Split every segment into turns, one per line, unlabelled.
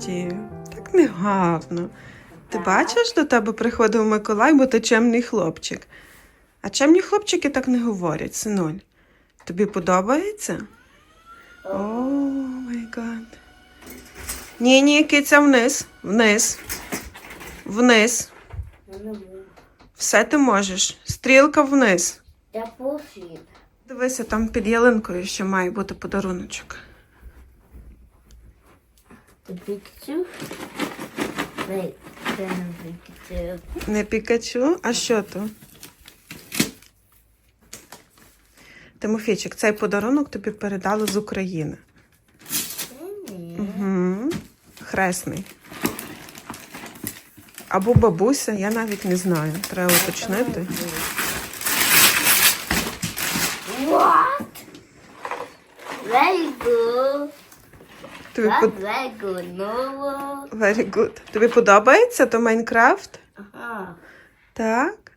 Теді, так не гарно. Ти бачиш, до тебе приходив Миколай, бо ти чемний хлопчик. А чемні хлопчики так не говорять, синуль. Тобі подобається? О, май гад. Ні, ні, киця вниз, вниз, вниз. Все ти можеш. Стрілка вниз.
Я.
Дивися, там під ялинкою ще має бути подаруночок.
Пікачу? Не Пікачу.
А що то? Тимофійчик, цей подарунок тобі передали з України. Угу. Хресний. Або бабуся, я навіть не знаю. Треба уточнити.
What? Very good.
Тобі
That's
под...
very good. No.
Very good. Тобі подобається то Майнкрафт?
Ага.
Так.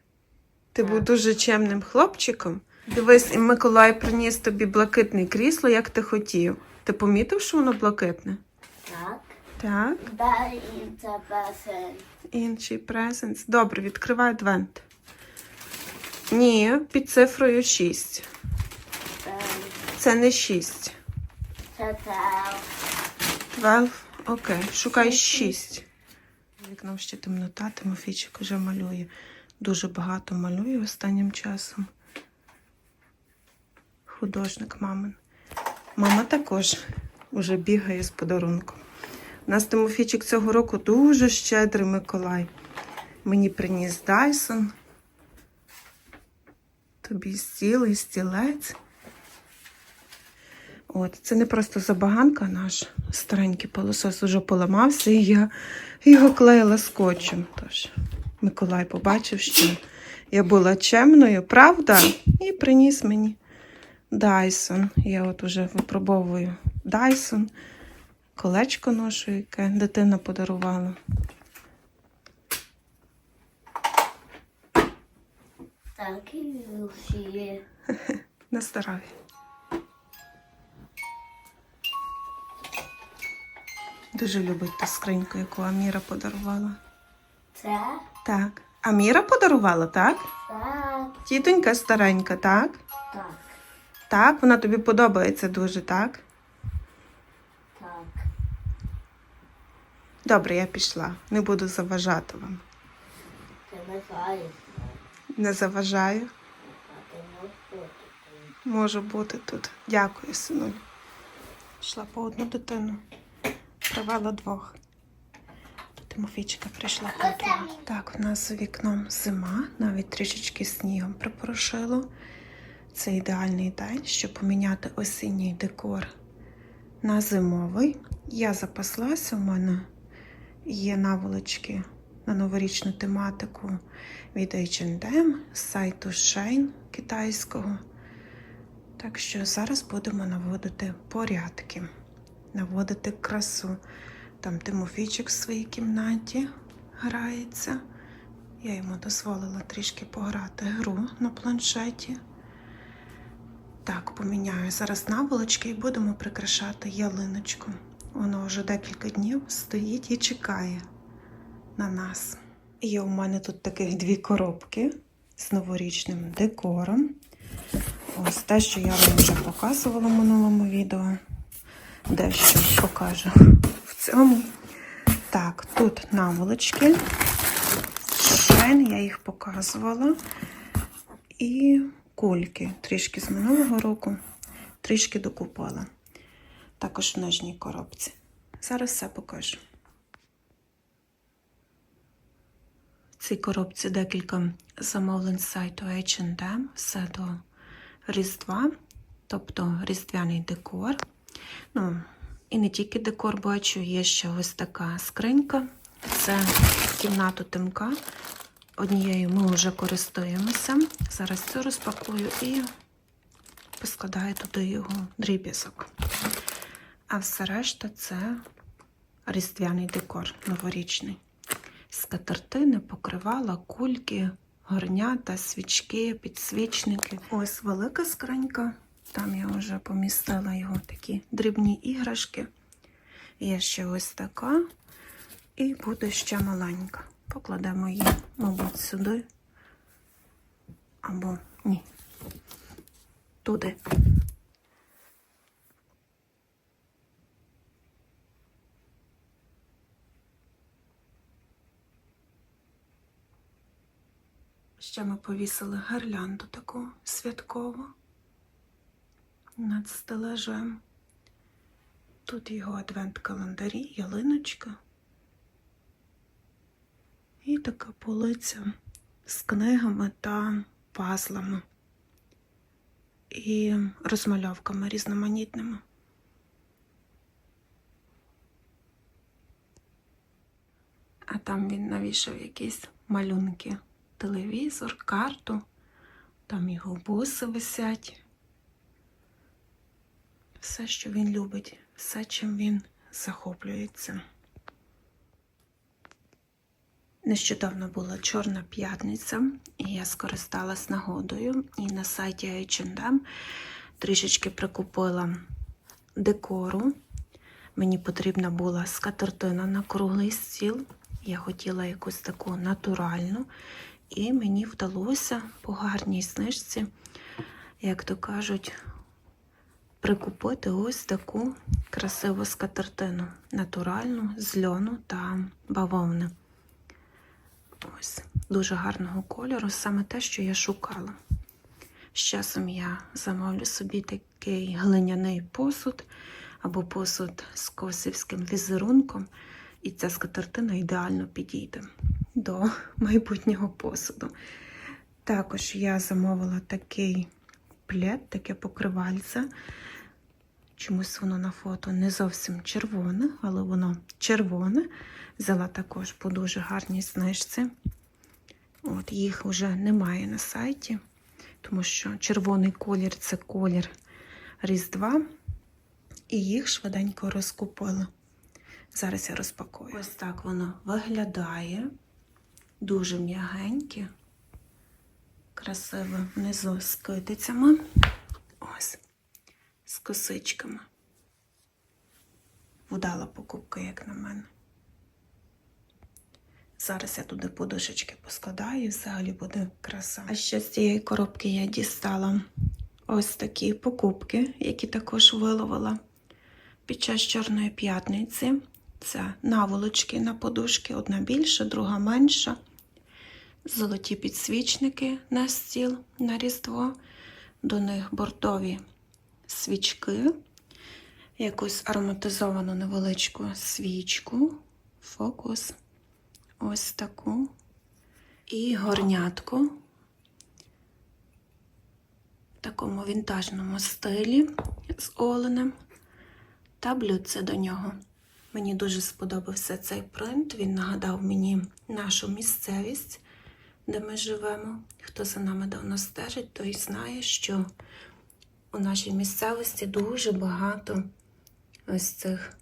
Ти був дуже чемним хлопчиком. Дивись, і Миколай приніс тобі блакитне крісло, як ти хотів. Ти помітив, що воно блакитне?
Так.
Так. Інший презент. Добре, відкривай адвент. Ні, під цифрою 6. Це не 6.
Чатав.
12. Окей, шукай 6. Вікном ще темнота, Тимофійчик вже малює. Дуже багато малює останнім часом. Художник мамин. Мама також вже бігає з подарунком. У нас Тимофійчик цього року дуже щедрий Миколай. Мені приніс Дайсон. Тобі стіл і стілець. От, це не просто забаганка наш старенький пилосос уже поламався, і я його клеїла скотчем. Тож Миколай побачив, що я була чемною, правда? І приніс мені Дайсон. Я от уже випробовую Дайсон, колечко ношу, яке дитина подарувала.
Так і ще.
На здоров'я. Дуже любить ту скриньку, яку Аміра подарувала.
Це?
Так. Аміра подарувала, так?
Так.
Тітонька старенька, так?
Так.
Так, вона тобі подобається дуже, так?
Так.
Добре, я пішла. Не буду заважати вам.
Ти не знаєш.
Не заважаю.
А ти можеш бути.
Можу бути тут. Дякую, синуль. Пішла по одну дитину. Привела двох. Тимофійчика прийшла по. Так, в нас за вікном зима, навіть трішечки снігом припорошило. Це ідеальний день, щоб поміняти осінній декор на зимовий. Я запаслася, у мене є наволочки на новорічну тематику від H&M з сайту Shein китайського. Так що зараз будемо наводити порядки, наводити красу. Там Тимофійчик в своїй кімнаті грається. Я йому дозволила трішки пограти гру на планшеті. Так, поміняю зараз наволочки і будемо прикрашати ялиночку. Воно вже декілька днів стоїть і чекає на нас. Є у мене тут таких дві коробки з новорічним декором. Ось те, що я вам вже показувала в минулому відео. Дещо покажу в цьому. Так, тут наволочки. Шайн, я їх показувала. І кульки. Трішки з минулого року, трішки докупала. Також в нижній коробці. Зараз все покажу. В цій коробці декілька замовлень з сайту H&M, все до Різдва, тобто різдвяний декор. Ну, і не тільки декор бачу, є ще ось така скринька. Це кімнату Тимка. Однією ми вже користуємося. Зараз цю розпакую і поскладаю туди його дріб'язок. А все решта це різдвяний декор новорічний. Скатертини, покривала, кульки, горнята, свічки, підсвічники. Ось велика скринька. Там я вже помістила його такі дрібні іграшки. Є ще ось така. І буде ще маленька. Покладемо її, мабуть, сюди. Або ні. Туди. Ще ми повісили гирлянду таку святкову над стелажем. Тут його адвент-календарі, ялиночка. І така полиця з книгами та пазлами і розмальовками різноманітними. А там він навішав якісь малюнки, телевізор, карту, там його буси висять. Все, що він любить, все, чим він захоплюється. Нещодавно була Чорна п'ятниця, і я скористалась нагодою і на сайті H&M трішечки прикупила декору. Мені потрібна була скатертина на круглий стіл. Я хотіла якусь таку натуральну, і мені вдалося по гарній знижці, як то кажуть, прикупити ось таку красиву скатертину, натуральну з льону та бавовни. Ось, дуже гарного кольору, саме те, що я шукала. З часом я замовлю собі такий глиняний посуд або посуд з косівським візерунком, і ця скатертина ідеально підійде до майбутнього посуду. Також я замовила такий плед, таке покривальце. Чомусь воно на фото не зовсім червоне, але воно червоне. Взяла також по дуже гарній знижці. От, їх вже немає на сайті, тому що червоний колір це колір Різдва, і їх швиденько розкупили. Зараз я розпакую. Ось так воно виглядає. Дуже м'ягеньке, красиве внизу з китицями. Ось, з косичками. Вдала покупка, як на мене. Зараз я туди подушечки поскладаю, і взагалі буде краса. А ще з цієї коробки я дістала ось такі покупки, які також виловила під час Чорної п'ятниці. Це наволочки на подушки, одна більша, друга менша. Золоті підсвічники на стіл на Різдво, до них бордові свічки, якусь ароматизовану невеличку свічку, фокус ось таку і горнятку в такому вінтажному стилі з оленем та блюдце до нього. Мені дуже сподобався цей принт. Він нагадав мені нашу місцевість, де ми живемо. Хто за нами давно стежить, той знає, що у нашій місцевості дуже багато ось цих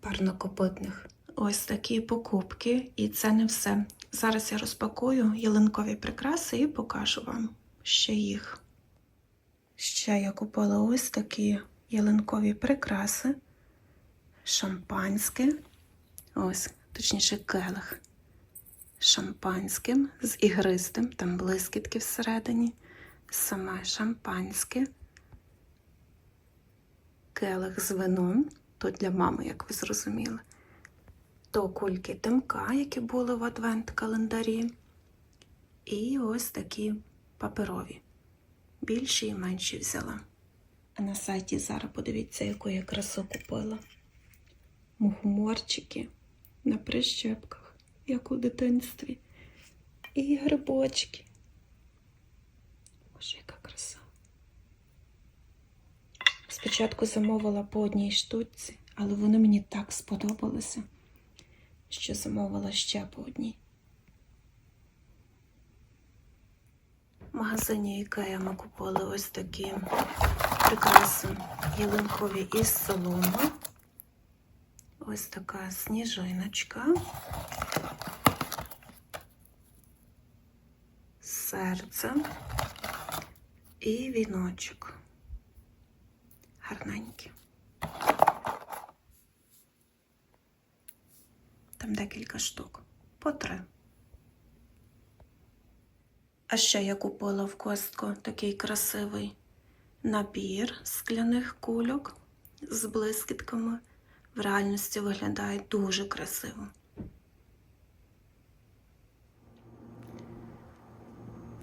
парнокопитних. Ось такі покупки, і це не все. Зараз я розпакую ялинкові прикраси і покажу вам ще їх. Ще я купила ось такі ялинкові прикраси, шампанське, ось, точніше, келих. Шампанським з ігристим, там блискітки всередині, саме шампанське, келих з вином, то для мами, як ви зрозуміли то кульки тимка, які були в адвент-календарі. І ось такі паперові. Більші і менші взяла. А на сайті зараз подивіться, яку я красу купила. Мухоморчики на прищепках, як у дитинстві. І грибочки. Боже, яка краса. Спочатку замовила по одній штуці, але вони мені так сподобалися що замовила ще по одній. В магазині Ікея ми купили ось такі прикраси ялинкові із соломи. Ось така сніжиночка. Серце і віночок. Гарненькі. декілька штук. По три. А ще я купила в костку такий красивий набір скляних кульок з блискітками. В реальності виглядає дуже красиво.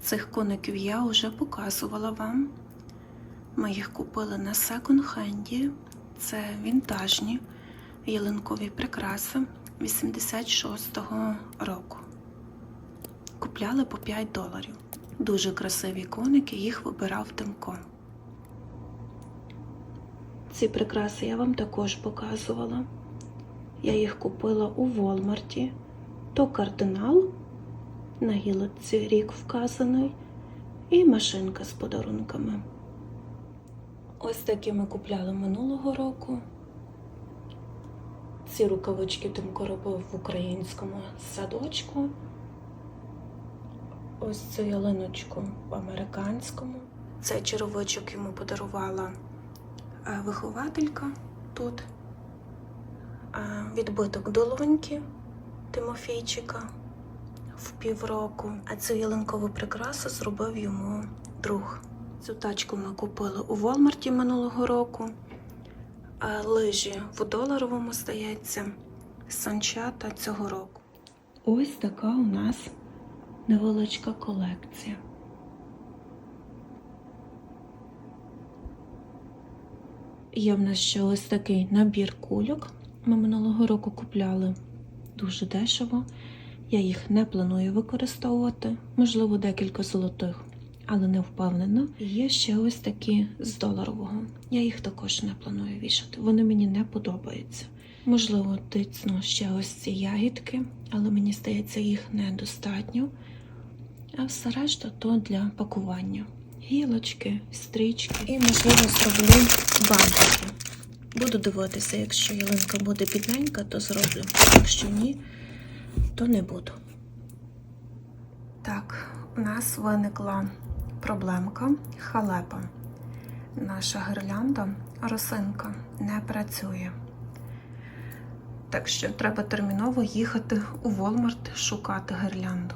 Цих коників я вже показувала вам. Ми їх купили на секонд-хенді. Це вінтажні ялинкові прикраси 86-го року. Купляли по 5 доларів. Дуже красиві коники, їх вибирав Тимко. Ці прикраси я вам також показувала. Я їх купила у Волмарті. То кардинал на гілочці рік вказаний, і машинка з подарунками. Ось такі ми купляли минулого року. Ці рукавички Тимко робив в українському садочку. Ось цю ялиночку в американському. Цей черевичок йому подарувала е, вихователька тут. Е, Відбиток долоньки Тимофійчика в півроку. А цю ялинкову прикрасу зробив йому друг. Цю тачку ми купили у Волмарті минулого року. А лижі в доларовому здається, санчата цього року. Ось така у нас невеличка колекція. Є в нас ще ось такий набір кульок. Ми минулого року купляли дуже дешево. Я їх не планую використовувати, можливо, декілька золотих, але не впевнена. І Є ще ось такі з доларового. Я їх також не планую вішати. Вони мені не подобаються. Можливо, тицну ще ось ці ягідки, але мені здається, їх недостатньо. А все решта то для пакування. Гілочки, стрічки і, можливо, зроблю бантики. Буду дивитися, якщо ялинка буде бідненька, то зроблю. Якщо ні, то не буду. Так, у нас виникла проблемка халепа. Наша гірлянда, росинка, не працює. Так що треба терміново їхати у Волмарт шукати гірлянду.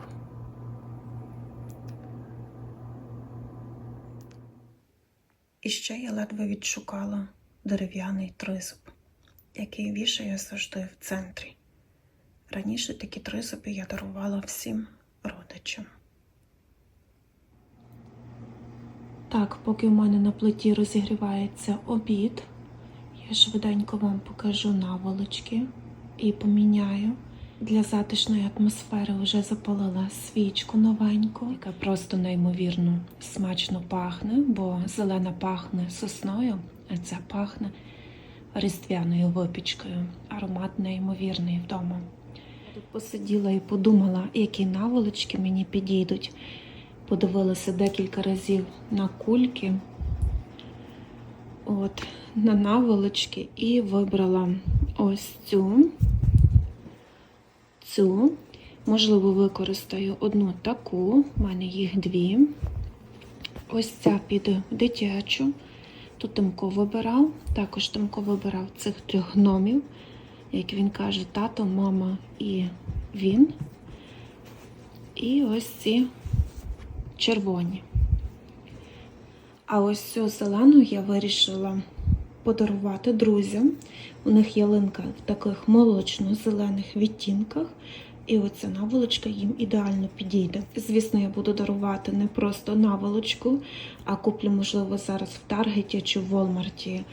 І ще я ледве відшукала дерев'яний тризуб, який вішає завжди в центрі. Раніше такі тризуби я дарувала всім родичам. Так, поки в мене на плиті розігрівається обід, я швиденько вам покажу наволочки і поміняю. Для затишної атмосфери вже запалила свічку новеньку, яка просто неймовірно смачно пахне, бо зелена пахне сосною, а ця пахне різдвяною випічкою. Аромат неймовірний вдома. Тут посиділа і подумала, які наволочки мені підійдуть. Подивилася декілька разів на кульки, от, на наволочки і вибрала ось цю. Цю, можливо, використаю одну таку, в мене їх дві. Ось ця піде в дитячу. Тут Тимко вибирав. Також Тимко вибирав цих трьох гномів, як він каже, тато, мама і він. І ось ці червоні. А ось цю зелену я вирішила подарувати друзям. У них ялинка в таких молочно-зелених відтінках. І оця наволочка їм ідеально підійде. Звісно, я буду дарувати не просто наволочку, а куплю, можливо, зараз в Таргеті чи в Волмарті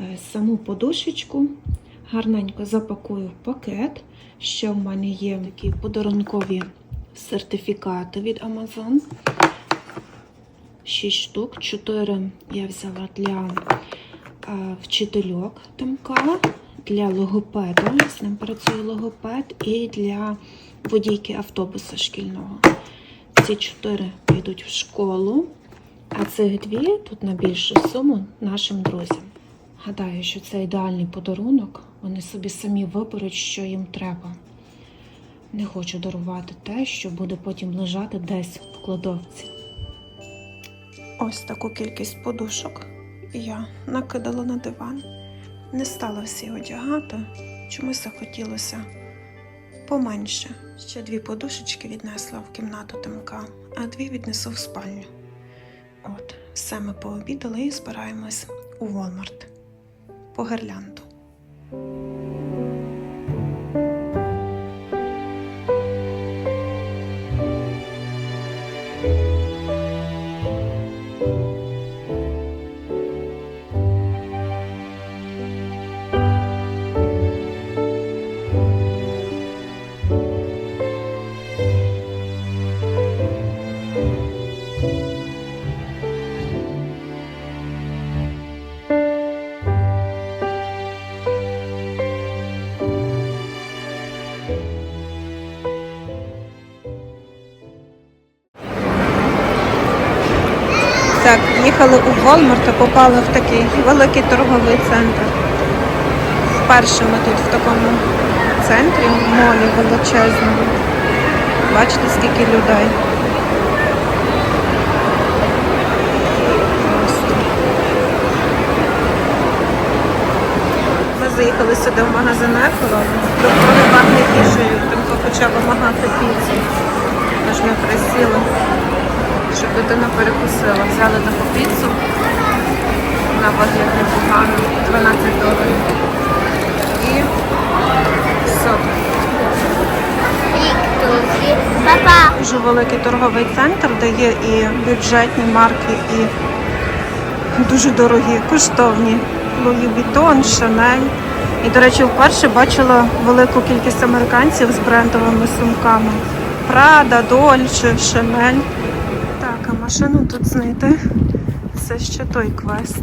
е, саму подушечку. Гарненько запакую в пакет. Ще в мене є такі подарункові сертифікати від Amazon. 6 штук. 4 я взяла для е, вчительок Тимка, для логопеда. З ним працює логопед, і для водійки автобуса шкільного. Ці 4 підуть в школу, а цих дві тут на більшу суму нашим друзям. Гадаю, що це ідеальний подарунок. Вони собі самі виберуть, що їм треба. Не хочу дарувати те, що буде потім лежати десь в кладовці. Ось таку кількість подушок я накидала на диван. Не стала всі одягати. Чомусь захотілося поменше. Ще дві подушечки віднесла в кімнату Тимка, а дві віднесу в спальню. От, все ми пообідали і збираємось у Walmart по гирлянду. Їхали у Walmart та попали в такий великий торговий центр. Вперше ми тут в такому центрі, в молі величезному. Бачите, скільки людей. Ми заїхали сюди в магазин Еколо, доктори пахне їжею, Тимко почав вимагати піцу. Тож ми присіли щоб дитина перекусила. Взяли таку піцу. Вона виглядає непогано, 12 доларів. І сок.
Папа.
Дуже великий торговий центр, де є і бюджетні марки, і дуже дорогі, коштовні. Луї Вітон, Шанель. І, до речі, вперше бачила велику кількість американців з брендовими сумками. Прада, Дольче, Шанель. Так, а машину тут знайти. Це ще той квест.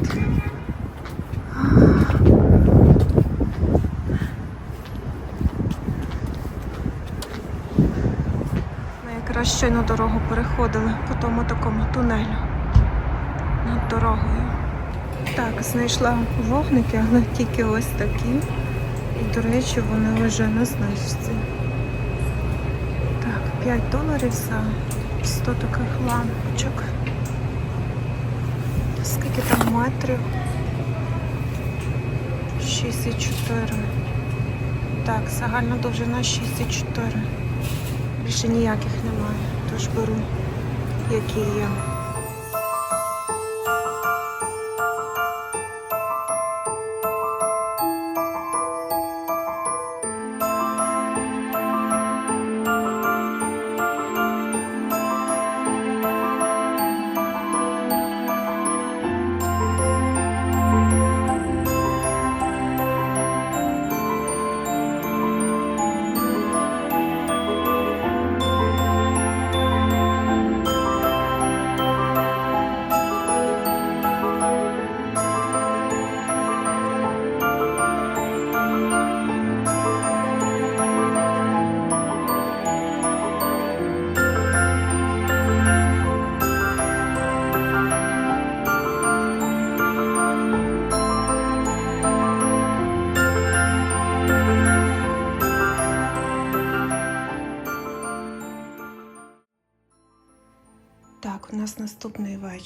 Ми якраз щойно дорогу переходили по тому такому тунелю над дорогою. Так, знайшла вогники, але тільки ось такі. І, до речі, вони вже на знижці. Так, 5 доларів за 100 таких лампочок. Скільки там метрів? 6,4. Так, загальна довжина 6,4. Більше ніяких немає, тож беру, які є.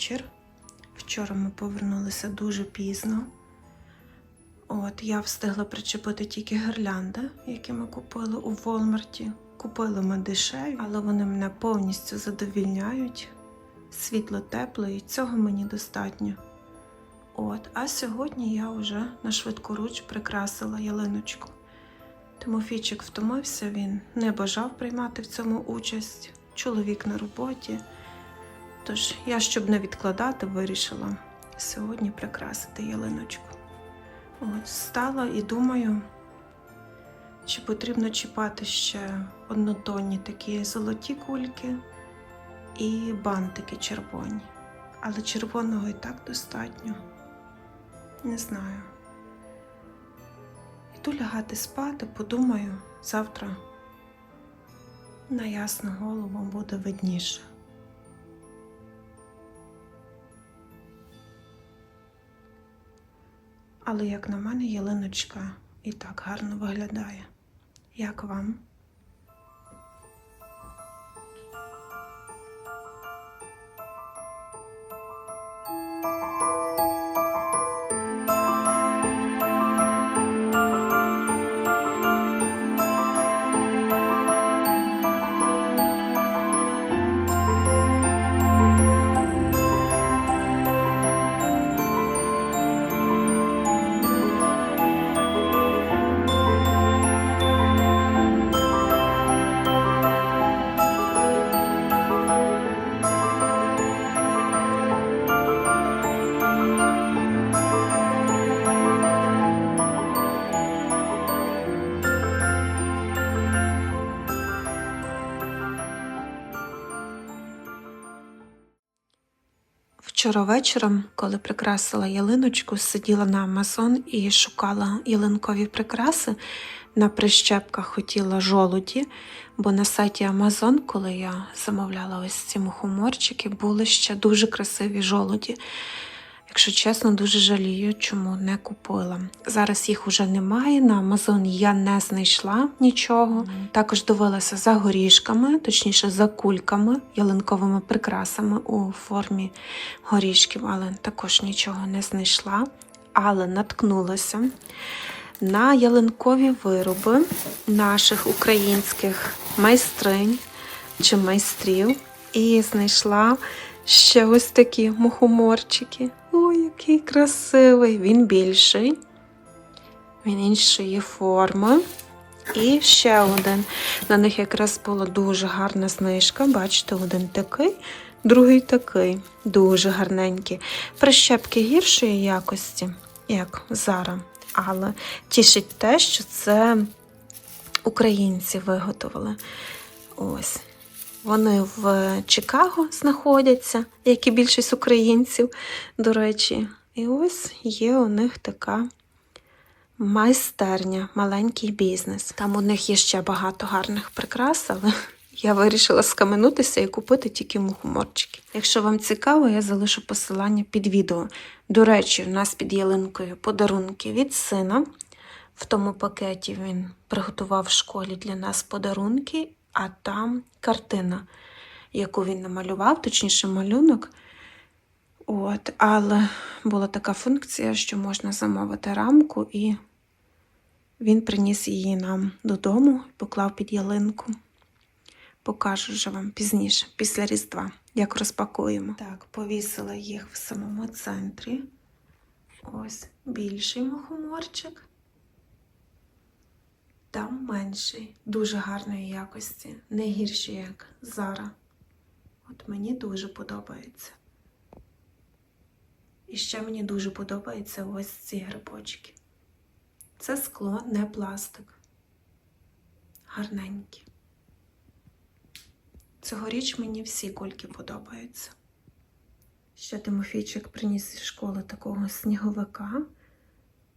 Вечір. Вчора ми повернулися дуже пізно. От, я встигла причепити тільки гірлянди, які ми купили у Волмарті. Купили ми дешеві, але вони мене повністю задовільняють. Світло тепле, і цього мені достатньо. От, а сьогодні я вже на швидкоруч прикрасила ялиночку. Тимофійчик втомився, він не бажав приймати в цьому участь. Чоловік на роботі. Тож я, щоб не відкладати, вирішила сьогодні прикрасити ялиночку. От, стала і думаю, чи потрібно чіпати ще однотонні такі золоті кульки і бантики червоні. Але червоного і так достатньо. Не знаю. Іду лягати спати, подумаю, завтра на ясну голову буде видніше. Але, як на мене, ялиночка і так гарно виглядає. Як вам? Вчора вечором, коли прикрасила ялиночку, сиділа на Амазон і шукала ялинкові прикраси. На прищепках хотіла жолуді, бо на сайті Амазон, коли я замовляла ось ці мухоморчики, були ще дуже красиві жолуді. Якщо чесно, дуже жалію, чому не купила. Зараз їх уже немає. На Амазон я не знайшла нічого. Також дивилася за горішками, точніше за кульками, ялинковими прикрасами у формі горішків, але також нічого не знайшла. Але наткнулася на ялинкові вироби наших українських майстринь чи майстрів і знайшла ще ось такі мухоморчики. Ой, який красивий! Він більший, він іншої форми. І ще один. На них якраз була дуже гарна знижка. Бачите, один такий, другий такий. Дуже гарненький. Прищепки гіршої якості, як зараз. Але тішить те, що це українці виготовили. Ось. Вони в Чикаго знаходяться, як і більшість українців, до речі. І ось є у них така майстерня, маленький бізнес. Там у них є ще багато гарних прикрас, але я вирішила скаменутися і купити тільки мухоморчики. Якщо вам цікаво, я залишу посилання під відео. До речі, у нас під ялинкою подарунки від сина. В тому пакеті він приготував в школі для нас подарунки, а там картина, яку він намалював, точніше малюнок. От, але була така функція, що можна замовити рамку, і він приніс її нам додому, поклав під ялинку. Покажу вже вам пізніше, після Різдва, як розпакуємо. Так, повісила їх в самому центрі. Ось більший мухоморчик. Там менший, дуже гарної якості, не гірші, як зараз. От мені дуже подобається. І ще мені дуже подобаються ось ці грибочки. Це скло, не пластик. Гарненькі. Цьогоріч мені всі кульки подобаються. Ще Тимофійчик приніс зі школи такого сніговика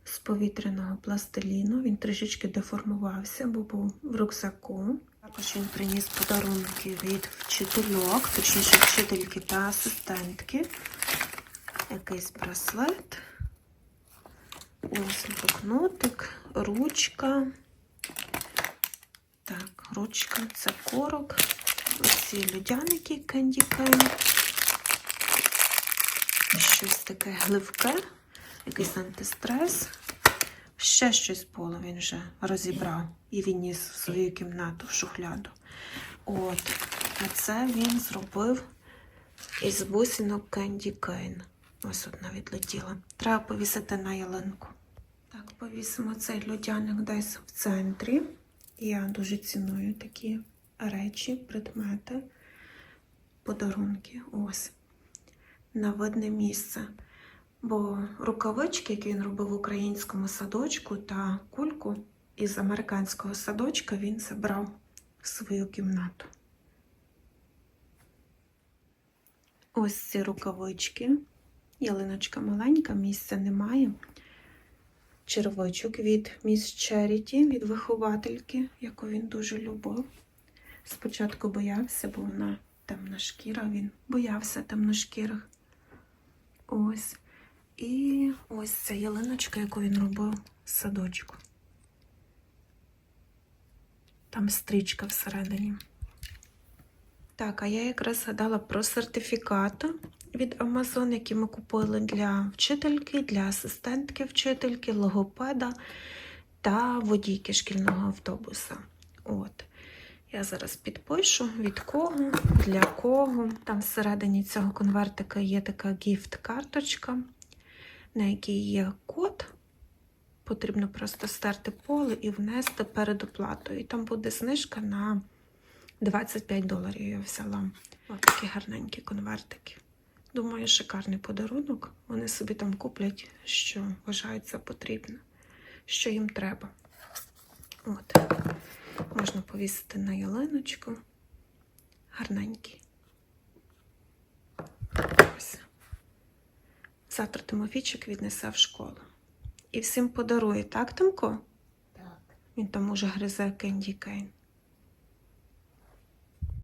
з повітряного пластиліну. Він трішечки деформувався, бо був в рюкзаку. Також він приніс подарунки від вчительок, точніше вчительки та асистентки. Якийсь браслет. Ось блокнотик, ручка. Так, ручка це корок. Оці людяники Candy Щось таке гливке, якийсь антистрес. Ще щось було, він вже розібрав і відніс в свою кімнату в шухляду. От, а це він зробив із бусинок Candy Cane. Ось одна відлетіла. Треба повісити на ялинку. Так, повісимо цей льодяник десь в центрі. Я дуже ціную такі речі, предмети, подарунки. Ось. На видне місце. Бо рукавички, які він робив в українському садочку, та кульку із американського садочка він забрав в свою кімнату. Ось ці рукавички. Ялиночка маленька, місця немає. Червичок від Міс Черіті, від виховательки, яку він дуже любив. Спочатку боявся, бо вона темна шкіра, він боявся темношкірих. Ось. І ось ця ялиночка, яку він робив з садочку. Там стрічка всередині. Так, а я якраз згадала про сертифікати від Amazon, які ми купили для вчительки, для асистентки вчительки, логопеда та водійки шкільного автобуса. От. Я зараз підпишу від кого, для кого. Там всередині цього конвертика є така гіфт-карточка, на якій є код. Потрібно просто стерти поле і внести передоплату. І там буде знижка на 25 доларів я взяла. Ось такі гарненькі конвертики. Думаю, шикарний подарунок. Вони собі там куплять, що вважають за потрібне, що їм треба. От. Можна повісити на ялиночку. Гарненький. Ось. Завтра Тимофійчик віднесе в школу. І всім подарує, так, Тимко?
Так.
Він там уже гризе Кенді Кейн.